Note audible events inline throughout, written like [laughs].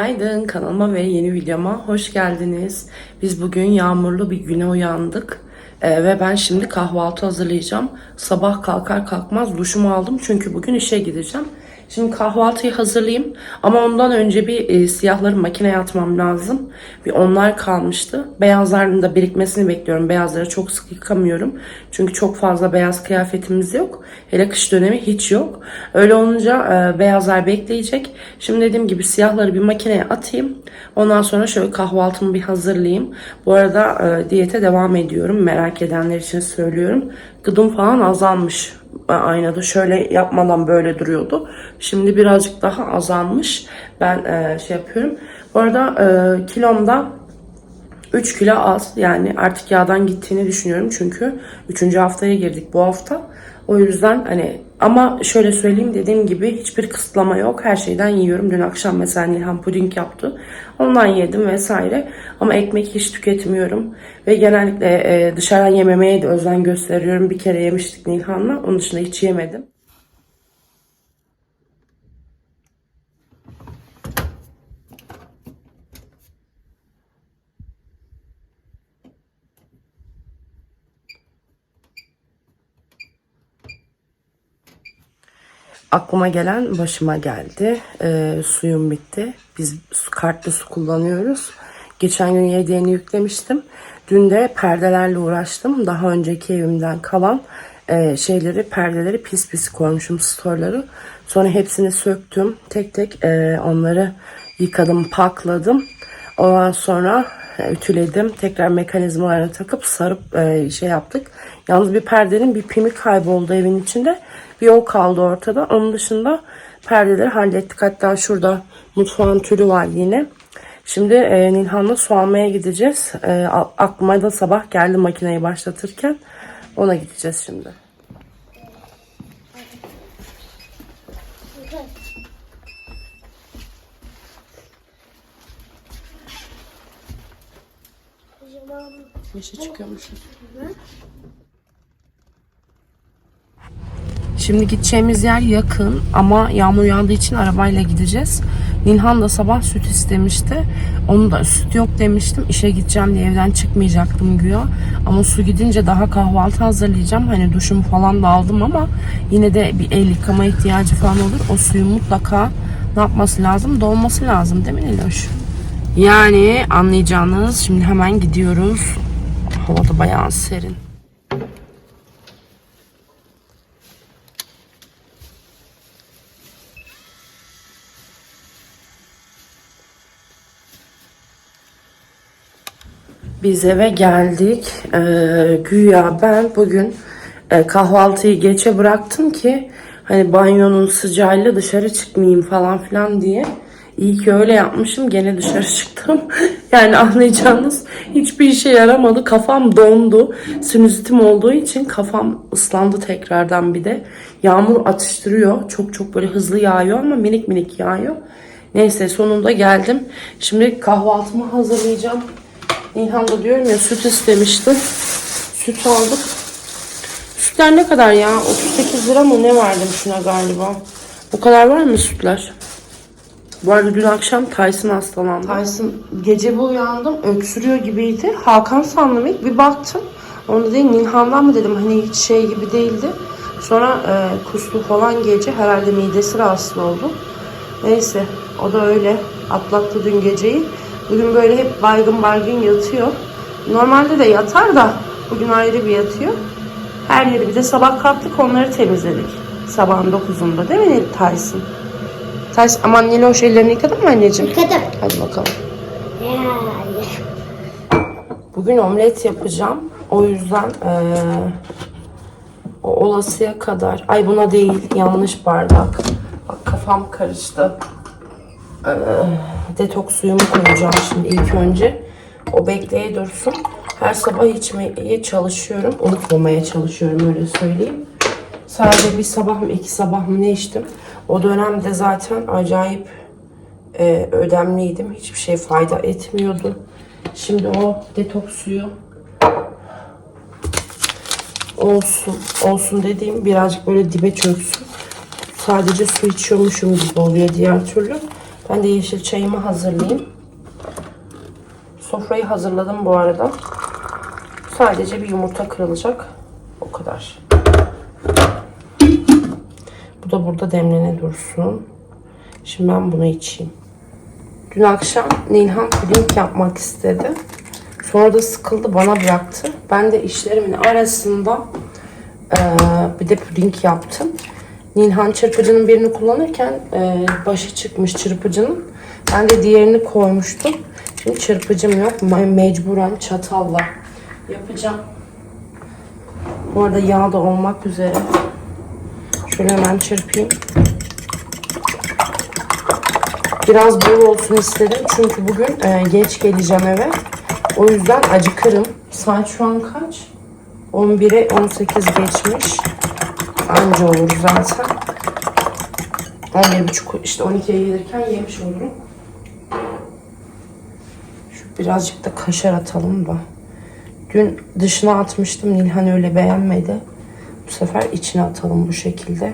Günaydın kanalıma ve yeni videoma hoş geldiniz. Biz bugün yağmurlu bir güne uyandık. Ee, ve ben şimdi kahvaltı hazırlayacağım. Sabah kalkar kalkmaz duşumu aldım çünkü bugün işe gideceğim. Şimdi kahvaltıyı hazırlayayım ama ondan önce bir e, siyahları makineye atmam lazım. Bir onlar kalmıştı. Beyazların da birikmesini bekliyorum. Beyazları çok sık yıkamıyorum. Çünkü çok fazla beyaz kıyafetimiz yok. Hele kış dönemi hiç yok. Öyle olunca e, beyazlar bekleyecek. Şimdi dediğim gibi siyahları bir makineye atayım. Ondan sonra şöyle kahvaltımı bir hazırlayayım. Bu arada e, diyete devam ediyorum. Merak edenler için söylüyorum. Gıdım falan azalmış aynada şöyle yapmadan böyle duruyordu. Şimdi birazcık daha azalmış. Ben e, şey yapıyorum. Bu arada e, kilomda 3 kilo az. Yani artık yağdan gittiğini düşünüyorum. Çünkü 3. haftaya girdik bu hafta. O yüzden hani ama şöyle söyleyeyim dediğim gibi hiçbir kısıtlama yok. Her şeyden yiyorum. Dün akşam mesela Nilhan puding yaptı. Ondan yedim vesaire. Ama ekmek hiç tüketmiyorum. Ve genellikle e, dışarıdan yememeye de özen gösteriyorum. Bir kere yemiştik Nilhan'la. Onun dışında hiç yemedim. Aklıma gelen başıma geldi. Ee, suyum bitti. Biz su, kartlı su kullanıyoruz. Geçen gün hediyeni yüklemiştim. Dün de perdelerle uğraştım. Daha önceki evimden kalan e, şeyleri, perdeleri pis pis koymuşum storları. Sonra hepsini söktüm. Tek tek e, onları yıkadım, pakladım. Ondan sonra e, ütüledim. Tekrar mekanizmalarına takıp sarıp e, şey yaptık. Yalnız bir perdenin bir pimi kayboldu evin içinde. Bir o kaldı ortada. Onun dışında perdeleri hallettik. Hatta şurada mutfağın tülü var yine. Şimdi e, Nilhan'la su almaya gideceğiz. E, aklıma da sabah geldi makineyi başlatırken. Ona gideceğiz şimdi. Yaşa çıkıyormuşuz. Şimdi gideceğimiz yer yakın ama yağmur yağdığı için arabayla gideceğiz. Nilhan da sabah süt istemişti. Onu da süt yok demiştim. İşe gideceğim diye evden çıkmayacaktım güya. Ama su gidince daha kahvaltı hazırlayacağım. Hani duşumu falan da aldım ama yine de bir el yıkama ihtiyacı falan olur. O suyu mutlaka ne yapması lazım? Dolması lazım değil mi Niloş? Yani anlayacağınız şimdi hemen gidiyoruz. Hava da bayağı serin. Biz eve geldik. Ee, güya ben bugün e, kahvaltıyı geçe bıraktım ki hani banyonun sıcağıyla dışarı çıkmayayım falan filan diye. İyi ki öyle yapmışım. Gene dışarı [laughs] çıktım. yani anlayacağınız hiçbir işe yaramadı. Kafam dondu. Sinüzitim olduğu için kafam ıslandı tekrardan bir de. Yağmur atıştırıyor. Çok çok böyle hızlı yağıyor ama minik minik yağıyor. Neyse sonunda geldim. Şimdi kahvaltımı hazırlayacağım. Nilhan da diyorum ya süt istemişti. Süt aldık. Sütler ne kadar ya? 38 lira mı ne verdim şuna galiba? Bu kadar var mı sütler? Bu arada dün akşam Tyson hastalandı. Tyson gece bir uyandım öksürüyor gibiydi. Hakan sandım ilk bir baktım. Onu değil Nilhan'dan mı dedim hani hiç şey gibi değildi. Sonra e, kustu falan gece herhalde midesi rahatsız oldu. Neyse o da öyle atlattı dün geceyi. Bugün böyle hep baygın baygın yatıyor. Normalde de yatar da bugün ayrı bir yatıyor. Her yeri bir de sabah kalktık onları temizledik. Sabahın 9'unda değil mi Tyson? Tyson aman Niloş ellerini yıkadın mı anneciğim? Yıkadım. Hadi bakalım. Bugün omlet yapacağım. O yüzden eee, o olasıya kadar. Ay buna değil yanlış bardak. Bak kafam karıştı. Eee, detoks suyumu koyacağım şimdi ilk önce. O bekleye dursun. Her sabah içmeye çalışıyorum. Unutmamaya çalışıyorum öyle söyleyeyim. Sadece bir sabah mı iki sabah mı ne içtim. O dönemde zaten acayip e, ödemliydim. Hiçbir şey fayda etmiyordu. Şimdi o detoks suyu olsun. Olsun dediğim birazcık böyle dibe çöksün. Sadece su içiyormuşum gibi oluyor diğer türlü. Ben de yeşil çayımı hazırlayayım. Sofrayı hazırladım bu arada. Sadece bir yumurta kırılacak. O kadar. Bu da burada demlene dursun. Şimdi ben bunu içeyim. Dün akşam Nilhan puding yapmak istedi. Sonra da sıkıldı bana bıraktı. Ben de işlerimin arasında eee, bir de puding yaptım. Nilhan çırpıcının birini kullanırken eee, başı çıkmış çırpıcının. Ben de diğerini koymuştum. Şimdi çırpıcım yok. Me- Mecburen çatalla yapacağım. Bu arada yağ da olmak üzere. Şöyle hemen çırpayım. Biraz bol olsun istedim. Çünkü bugün e, geç geleceğim eve. O yüzden acıkırım. Saat şu an kaç? 11'e 18 geçmiş. Anca olur zaten. 11.30 işte 12'ye gelirken yemiş olurum. Şu birazcık da kaşar atalım da. Dün dışına atmıştım. Nilhan öyle beğenmedi. Bu sefer içine atalım bu şekilde.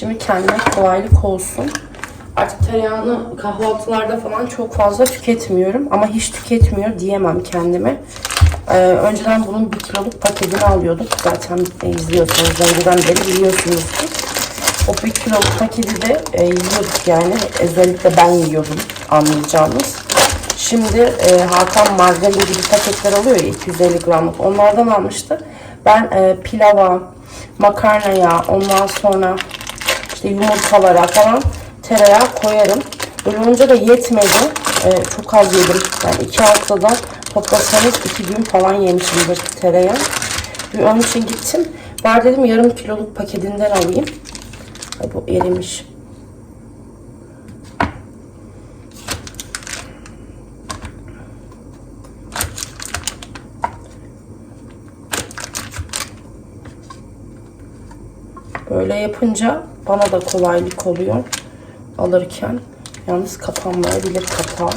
Şimdi kendime kolaylık olsun. Artık tereyağını kahvaltılarda falan çok fazla tüketmiyorum. Ama hiç tüketmiyor diyemem kendime. Ee, önceden bunun bir kiloluk paketini alıyorduk. Zaten e, izliyorsanız önceden beri biliyorsunuzdur. O bir kiloluk paketi de e, yiyorduk yani. Özellikle ben yiyordum anlayacağınız. Şimdi e, Hakan margarin gibi paketler alıyor ya 250 gramlık. Onlardan almıştı. Ben e, pilava, makarnaya, ondan sonra işte yumurtalara falan tereyağı koyarım. Böyle olunca da yetmedi. Ee, çok az yedim. Yani iki haftada toplasanız iki gün falan yemişimdir tereyağı. Bir onun için gittim. Bari dedim yarım kiloluk paketinden alayım. Ay, bu erimiş. Böyle yapınca bana da kolaylık oluyor alırken. Yalnız kapanmayabilir kapağı.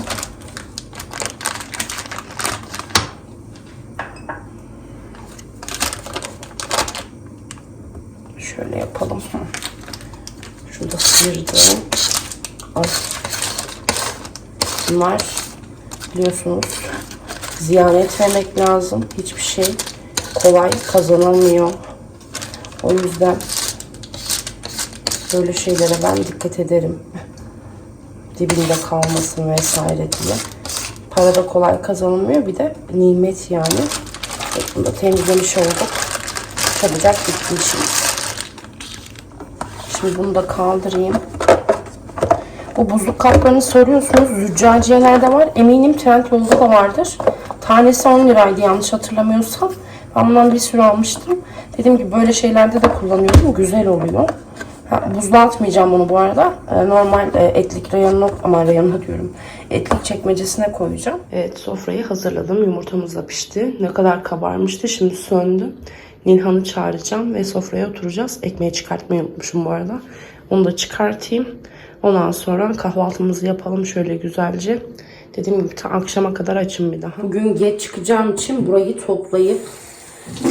Şöyle yapalım. Şurada sıyırdım. Al. Bunlar biliyorsunuz ziyan etmemek lazım. Hiçbir şey kolay kazanılmıyor. O yüzden böyle şeylere ben dikkat ederim. Dibinde kalmasın vesaire diye. Para da kolay kazanılmıyor. Bir de nimet yani. Bunu da temizlemiş olduk. Çabucak bitti. Şimdi bunu da kaldırayım. Bu buzluk kaplarını soruyorsunuz. Züccaciyelerde var. Eminim Trendyol'da da vardır. Tanesi 10 liraydı yanlış hatırlamıyorsam. Ben bundan bir sürü almıştım. Dediğim gibi böyle şeylerde de kullanıyorum. Güzel oluyor. Ha, buzluğa atmayacağım bunu bu arada. Ee, normal e, etlik reyonuna ama reyonuna diyorum. Etlik çekmecesine koyacağım. Evet sofrayı hazırladım. Yumurtamız da pişti. Ne kadar kabarmıştı. Şimdi söndü. Nilhan'ı çağıracağım ve sofraya oturacağız. Ekmeği çıkartmayı unutmuşum bu arada. Onu da çıkartayım. Ondan sonra kahvaltımızı yapalım şöyle güzelce. Dediğim gibi akşama kadar açım bir daha. Bugün geç çıkacağım için burayı toplayıp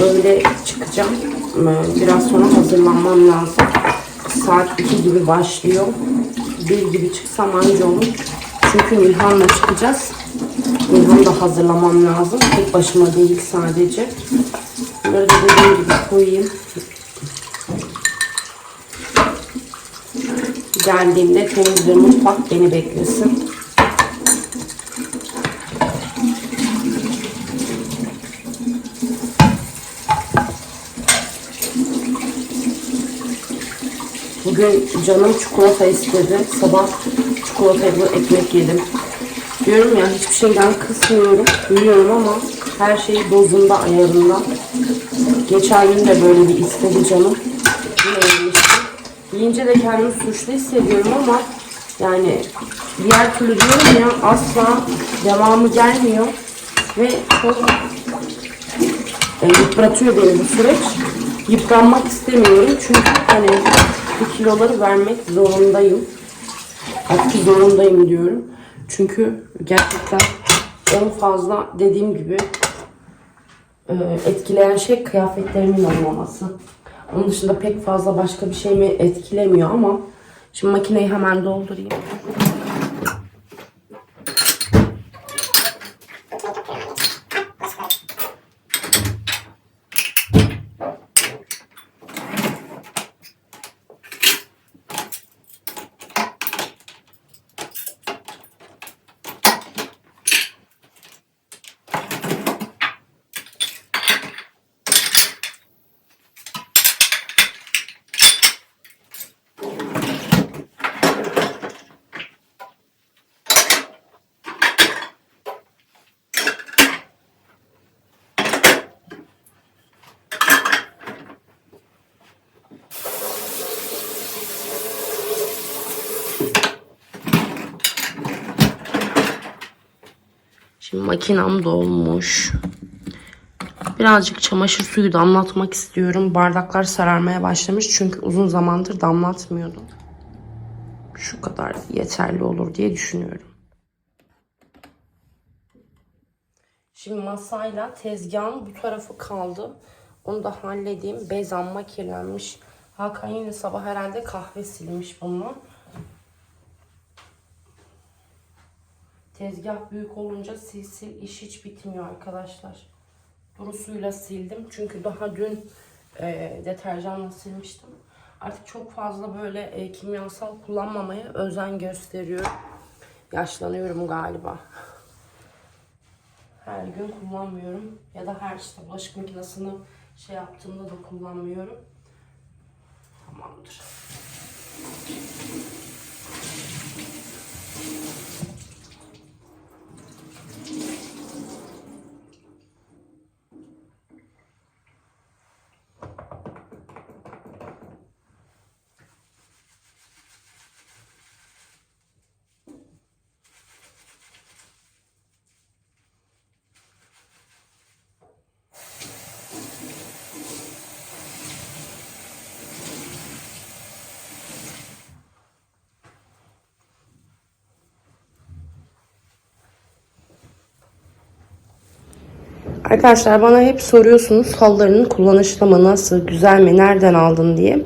böyle çıkacağım. Ee, Biraz sonra hazırlanmam lazım. Saat 2 gibi başlıyor. 1 gibi çıksam anca olur. Çünkü Nilhan'la çıkacağız. Nilhan'ı da hazırlamam lazım. Tek başıma değil sadece. Bunları da dediğim gibi koyayım. Geldiğimde temiz bir mutfak beni beklesin. Bugün canım çikolata istedi. Sabah çikolatayla ekmek yedim. Diyorum ya hiçbir şeyden kısmıyorum. Biliyorum ama her şey dozunda, ayarında. Geçen gün de böyle bir istedi canım. Yine yemiştim. Yiyince de kendimi suçlu hissediyorum ama yani diğer türlü diyorum ya asla devamı gelmiyor. Ve çok e, yıpratıyor beni bu süreç. Yıpranmak istemiyorum çünkü hani bu kiloları vermek zorundayım. Artık zorundayım diyorum. Çünkü gerçekten en fazla dediğim gibi e, etkileyen şey kıyafetlerimin olmaması. Onun dışında pek fazla başka bir şey mi etkilemiyor ama şimdi makineyi hemen doldurayım. Makinam dolmuş. Birazcık çamaşır suyu damlatmak istiyorum. Bardaklar sararmaya başlamış çünkü uzun zamandır damlatmıyordum. Şu kadar yeterli olur diye düşünüyorum. Şimdi masayla tezgahın bu tarafı kaldı. Onu da halledeyim. Bez amma kirlenmiş. Hakan yine sabah herhalde kahve silmiş bunu. Tezgah büyük olunca sil sil iş hiç bitmiyor arkadaşlar. Duru suyla sildim. Çünkü daha dün e, deterjanla silmiştim. Artık çok fazla böyle e, kimyasal kullanmamaya özen gösteriyorum. Yaşlanıyorum galiba. Her gün kullanmıyorum. Ya da her işte bulaşık makinesini şey yaptığımda da kullanmıyorum. Tamamdır. Arkadaşlar bana hep soruyorsunuz hallarının kullanışlama nasıl, güzel mi, nereden aldın diye.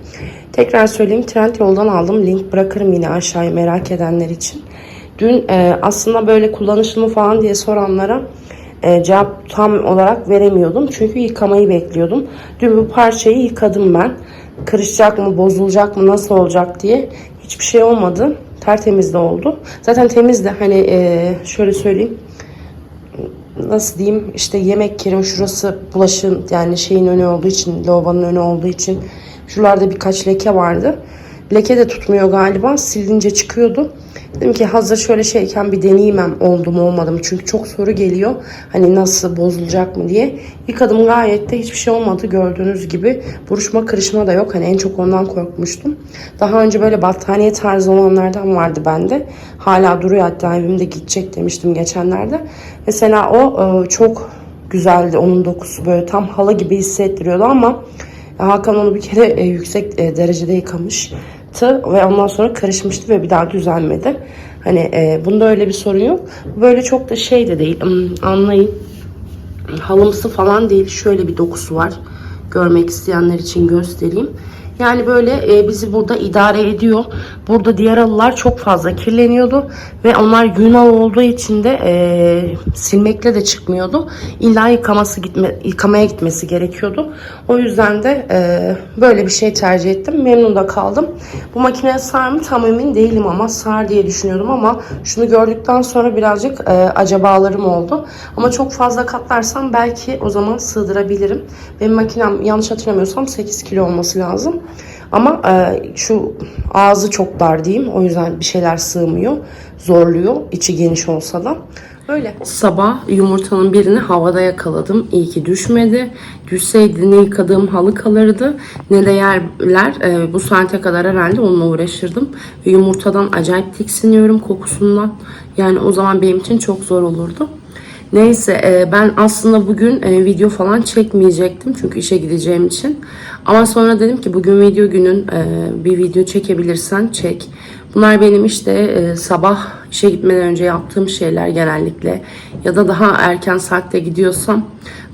Tekrar söyleyeyim Trendyol'dan aldım. Link bırakırım yine aşağıya merak edenler için. Dün e, aslında böyle kullanışlı mı falan diye soranlara e, cevap tam olarak veremiyordum. Çünkü yıkamayı bekliyordum. Dün bu parçayı yıkadım ben. Kırışacak mı, bozulacak mı, nasıl olacak diye. Hiçbir şey olmadı. Tertemiz de oldu. Zaten temiz de hani e, şöyle söyleyeyim nasıl diyeyim işte yemek yerim şurası bulaşın yani şeyin önü olduğu için lavabonun önü olduğu için şuralarda birkaç leke vardı. Leke de tutmuyor galiba silince çıkıyordu. Dedim ki hazır şöyle şeyken bir deneyeyim hem oldu mu olmadı mı çünkü çok soru geliyor hani nasıl bozulacak mı diye. Yıkadım gayet de hiçbir şey olmadı gördüğünüz gibi buruşma kırışma da yok hani en çok ondan korkmuştum. Daha önce böyle battaniye tarzı olanlardan vardı bende. Hala duruyor hatta evimde gidecek demiştim geçenlerde. Mesela o e, çok güzeldi onun dokusu böyle tam halı gibi hissettiriyordu ama Hakan onu bir kere e, yüksek e, derecede yıkamıştı ve ondan sonra karışmıştı ve bir daha düzelmedi. Hani e, bunda öyle bir sorun yok. Böyle çok da şey de değil. Anlayın. Halımsı falan değil. Şöyle bir dokusu var. Görmek isteyenler için göstereyim. Yani böyle e, bizi burada idare ediyor. Burada diğer halılar çok fazla kirleniyordu. Ve onlar Yunan olduğu için de e, silmekle de çıkmıyordu. İlla yıkaması gitme, yıkamaya gitmesi gerekiyordu. O yüzden de e, böyle bir şey tercih ettim. Memnun da kaldım. Bu makine sığar mı tam emin değilim ama sığar diye düşünüyordum ama şunu gördükten sonra birazcık e, acabalarım oldu. Ama çok fazla katlarsam belki o zaman sığdırabilirim. Benim makinem yanlış hatırlamıyorsam 8 kilo olması lazım. Ama e, şu ağzı çok dar diyeyim. O yüzden bir şeyler sığmıyor. Zorluyor. içi geniş olsa da. Öyle. Sabah yumurtanın birini havada yakaladım. İyi ki düşmedi. Düşseydi ne yıkadığım halı kalırdı ne de yerler. E, bu saate kadar herhalde onunla uğraşırdım. Yumurtadan acayip tiksiniyorum kokusundan. Yani o zaman benim için çok zor olurdu. Neyse e, ben aslında bugün e, video falan çekmeyecektim çünkü işe gideceğim için. Ama sonra dedim ki bugün video günün e, bir video çekebilirsen çek. Bunlar benim işte e, sabah işe gitmeden önce yaptığım şeyler genellikle. Ya da daha erken saatte gidiyorsam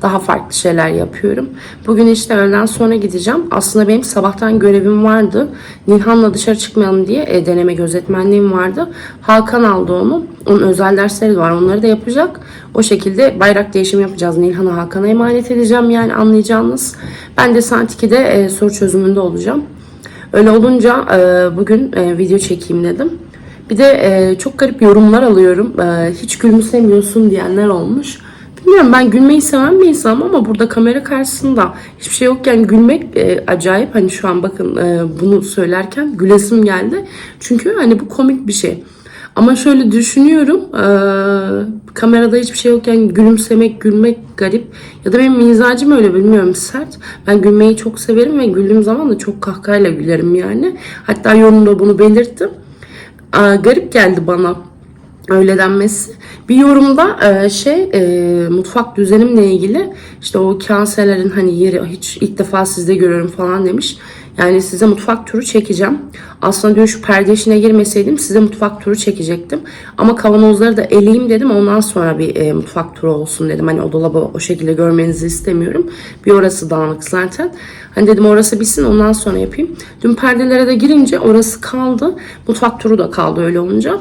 daha farklı şeyler yapıyorum. Bugün işte öğleden sonra gideceğim. Aslında benim sabahtan görevim vardı. Nilhan'la dışarı çıkmayalım diye e, deneme gözetmenliğim vardı. Hakan aldı onu. Onun özel dersleri var. Onları da yapacak. O şekilde bayrak değişimi yapacağız. Nilhan'ı Hakan'a emanet edeceğim yani anlayacağınız. Ben de saat 2'de e, soru çözümünde olacağım. Öyle olunca e, bugün e, video çekeyim dedim. Bir de e, çok garip yorumlar alıyorum. E, hiç gülümsemiyorsun diyenler olmuş. Bilmiyorum ben gülmeyi seven bir insanım ama burada kamera karşısında hiçbir şey yokken gülmek e, acayip. Hani şu an bakın e, bunu söylerken gülesim geldi. Çünkü hani bu komik bir şey. Ama şöyle düşünüyorum. e, kamerada hiçbir şey yokken gülümsemek, gülmek garip. Ya da benim mizacım öyle bilmiyorum sert. Ben gülmeyi çok severim ve güldüğüm zaman da çok kahkahayla gülerim yani. Hatta yorumda bunu belirttim. Aa, garip geldi bana öyle denmesi. Bir yorumda e, şey e, mutfak düzenimle ilgili işte o kaselerin hani yeri hiç ilk defa sizde görüyorum falan demiş. Yani size mutfak turu çekeceğim. Aslında diyor şu perde işine girmeseydim size mutfak turu çekecektim. Ama kavanozları da eleyeyim dedim. Ondan sonra bir e, mutfak turu olsun dedim. Hani o dolabı o şekilde görmenizi istemiyorum. Bir orası dağınık zaten. Hani dedim orası bitsin ondan sonra yapayım. Dün perdelere de girince orası kaldı. Mutfak turu da kaldı öyle olunca.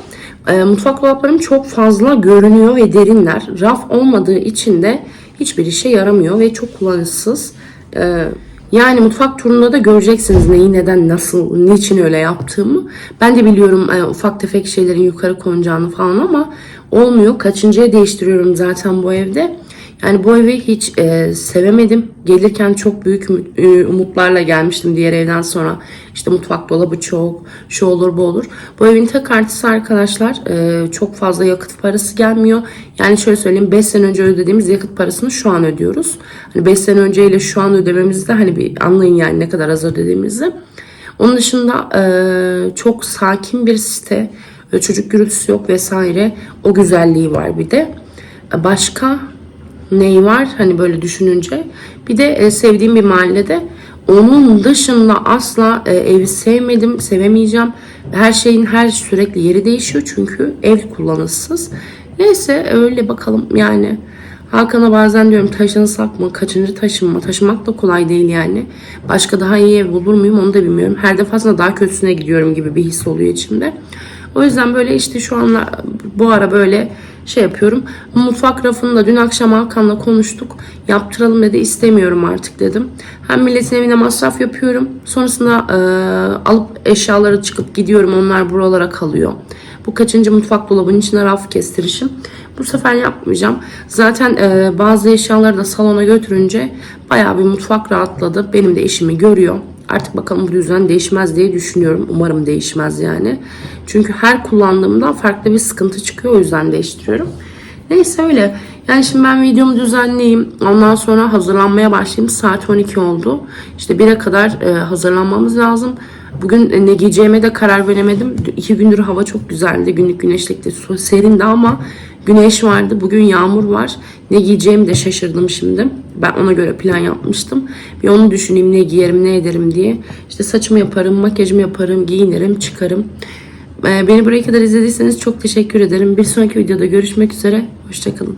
E, mutfak dolaplarım çok fazla görünüyor ve derinler. Raf olmadığı için de hiçbir işe yaramıyor ve çok kullanışsız. E, yani mutfak turunda da göreceksiniz neyi, neden, nasıl, niçin öyle yaptığımı. Ben de biliyorum e, ufak tefek şeylerin yukarı konacağını falan ama olmuyor. Kaçıncıya değiştiriyorum zaten bu evde. Yani bu evi hiç e, sevemedim. Gelirken çok büyük e, umutlarla gelmiştim diğer evden sonra. İşte mutfak dolabı çok, şu olur bu olur. Bu evin tek artısı arkadaşlar e, çok fazla yakıt parası gelmiyor. Yani şöyle söyleyeyim 5 sene önce ödediğimiz yakıt parasını şu an ödüyoruz. Hani 5 sene önceyle şu an ödememizde hani bir anlayın yani ne kadar az ödediğimizi. Onun dışında e, çok sakin bir site. Öyle çocuk gürültüsü yok vesaire. O güzelliği var bir de. E, Başka neyi var hani böyle düşününce. Bir de e, sevdiğim bir mahallede. Onun dışında asla e, evi sevmedim, sevemeyeceğim. Her şeyin her sürekli yeri değişiyor çünkü ev kullanışsız. Neyse öyle bakalım yani. Hakan'a bazen diyorum taşınsak mı? Kaçıncı taşınma? Taşımak da kolay değil yani. Başka daha iyi ev bulur muyum onu da bilmiyorum. Her defasında daha kötüsüne gidiyorum gibi bir his oluyor içimde. O yüzden böyle işte şu anla bu ara böyle şey yapıyorum. Mutfak rafını da dün akşam Hakan'la konuştuk. Yaptıralım dedi istemiyorum artık dedim. Hem milletin evine masraf yapıyorum. Sonrasında e, alıp eşyaları çıkıp gidiyorum. Onlar buralara kalıyor. Bu kaçıncı mutfak dolabının içine raf kestirişim. Bu sefer yapmayacağım. Zaten e, bazı eşyaları da salona götürünce bayağı bir mutfak rahatladı. Benim de işimi görüyor. Artık bakalım bu düzen değişmez diye düşünüyorum. Umarım değişmez yani. Çünkü her kullandığımda farklı bir sıkıntı çıkıyor. O yüzden değiştiriyorum. Neyse öyle. Yani şimdi ben videomu düzenleyeyim. Ondan sonra hazırlanmaya başlayayım. Saat 12 oldu. İşte 1'e kadar e, hazırlanmamız lazım. Bugün e, ne giyeceğime de karar veremedim. İki gündür hava çok güzeldi. Günlük güneşlikti. Serindi ama güneş vardı. Bugün yağmur var. Ne giyeceğimi de şaşırdım şimdi. Ben ona göre plan yapmıştım. Bir onu düşüneyim ne giyerim ne ederim diye. İşte saçımı yaparım, makyajımı yaparım, giyinirim, çıkarım. Ee, Beni buraya kadar izlediyseniz çok teşekkür ederim. Bir sonraki videoda görüşmek üzere. Hoşçakalın.